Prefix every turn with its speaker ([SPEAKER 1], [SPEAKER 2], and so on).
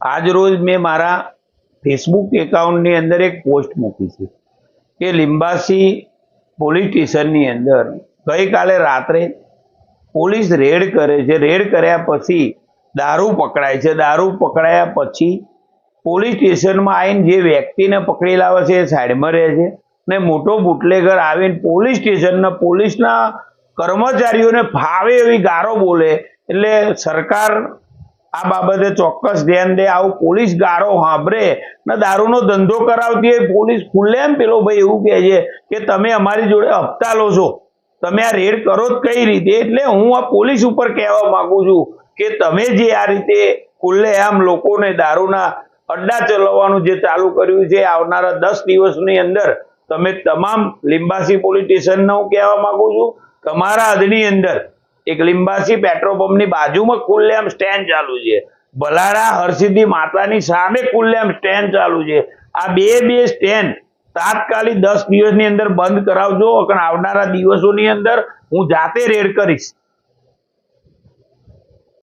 [SPEAKER 1] આજ રોજ મેં મારા ફેસબુક એકાઉન્ટની અંદર એક પોસ્ટ મૂકી છે કે લિંબાસી પોલીસ સ્ટેશનની અંદર ગઈકાલે રાત્રે પોલીસ રેડ કરે છે. રેડ કર્યા પછી દારૂ પકડાય છે. દારૂ પકડાયા પછી પોલીસ સ્ટેશનમાં આવીને જે વ્યક્તિને પકડી લાવે છે એ સાઈડમાં રહે છે ને મોટો બુટલેગર આવીને પોલીસ સ્ટેશનના પોલીસના કર્મચારીઓને ફાવે એવી ગારો બોલે એટલે સરકાર આ બાબતે ચોક્કસ ધ્યાન દે, આવું પોલીસ ગારો સાંભળે ને દારૂનો ધંધો કરાવતી હોય, પોલીસ ખુલ્લેમ પેલો ભાઈ એવું કહે છે કે તમે અમારી જોડે હપ્તા લો છો. તમે આ રેડ કરો જ કઈ રીતે? એટલે હું આ પોલીસ ઉપર કહેવા માંગુ છું કે તમે જે આ રીતે ખુલ્લે આમ લોકોને દારૂના અડ્ડા ચલાવવાનું જે ચાલુ કર્યું છે, આવનારા દસ દિવસની અંદર તમે તમામ લિંબાસી પોલીસ સ્ટેશનને હું કહેવા માંગુ છું, તમારા હદની અંદર એક લિંબાસી પેટ્રોલ પંપની બાજુમાં ખુલ્લેઆમ સ્ટેન્ડ ચાલુ છે. ભલાડા હરસિદ્ધિ માતાની સામે ખુલ્લેઆમ સ્ટેન્ડ ચાલુ છે. આ બે બે સ્ટેન્ડ તાત્કાલિક દસ દિવસની અંદર બંધ કરાવજો કારણ આવનારા દિવસોની અંદર હું જાતે રેડ કરીશ.